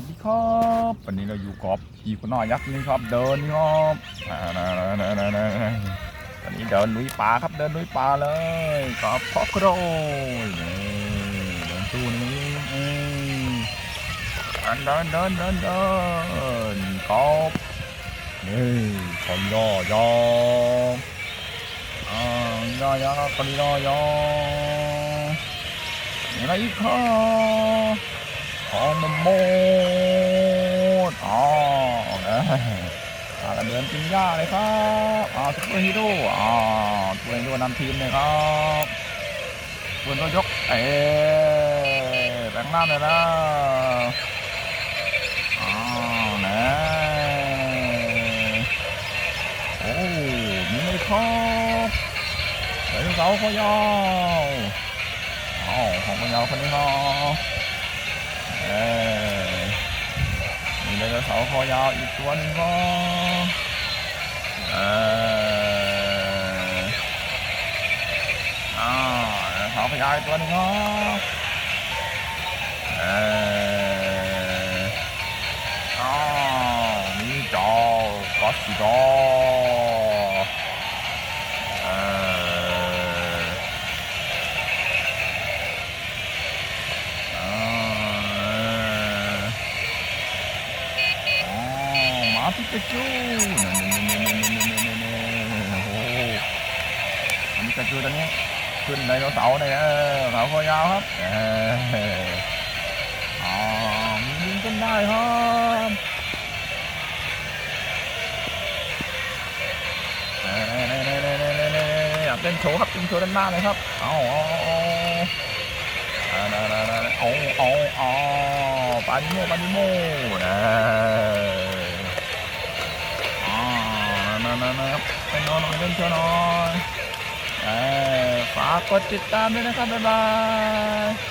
วัสดีครับวันนี้เราอยู่กับอีกุนอยยักษ์นี่ครับเดินครับอ่าๆๆๆๆวันนี้เดินลุยป่าครับเดินลุยป่าเลยกับพ่อโครนี่เดินตู้นี้อืมเดินเดินเดินเดินกับนี่คนย่อย่ออ่าย่อยอคนย่อย่อนี่อะไรอีกครับของมันหมดอ๋อ นะอ่าเดินกินหญ้าเลยครับอ่าซุปเปอร์ฮีโร่อ่าซุปเปอร์ฮีโร่นำทีมเลยครับส่วนตัวยก เอ๊แบงค์ล่าเลยนะอ๋อนะโอ้มีเลยครับไดโนเสาร์คอยาวอ๋อของคอยาวคนนี้ครับ เขาคอยาวอีกตัวหนึงก็เอออ่าไดโนเขาร์คอยาวอีกตัวหนึงก็เอออ้าวมีจอกอสซิดอ ปิกาจูนี่ๆๆๆๆๆๆโอ้มันนี้กาจูตัวนี้ขึ้นไดโนเสาร์เลยเออเสาคอยาวครับเอออ๋อยิงกันได้ครับเน่ๆๆๆๆๆอยากเล่นโชว์ครับเล่นโชว์ด้านหน้าเลยครับเอาเอาเอาเอาเอาปานิโมปานิโมนะ นะนะนะครับไปนอนนอยเล่นเชียวนอนฝากกดติดตามด้วยนะครับบ๊ายบาย